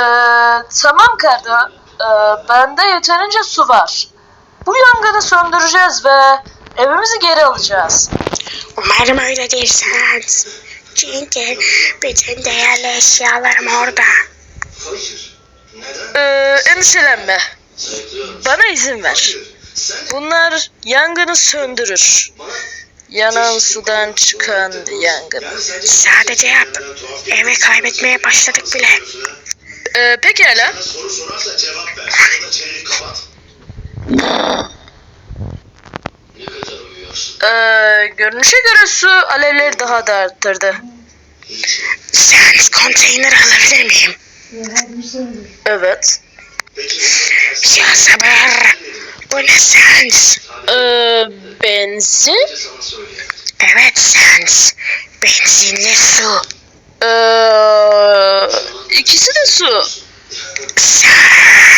Ee, tamam Kardo. Ee, bende yeterince su var. Bu yangını söndüreceğiz ve evimizi geri alacağız. Umarım öyledir Sans. Çünkü bütün değerli eşyalarım orada. Ee, endişelenme. Bana izin ver. Bunlar yangını söndürür. Yanan sudan çıkan yangın. sadece yap. Evi kaybetmeye başladık bile. Ee, pekala. Soru sorarsa cevap ver. Da çeneni kapat. Ne kadar uyuyorsun? Ee, görünüşe göre su alevleri daha da arttırdı. Sans konteyner alabilir miyim? Evet. Ya sabır. Bu ne Sans? Ee, benzin? Evet Sans. Benzinli su. Ee, ikisi de su. Sans.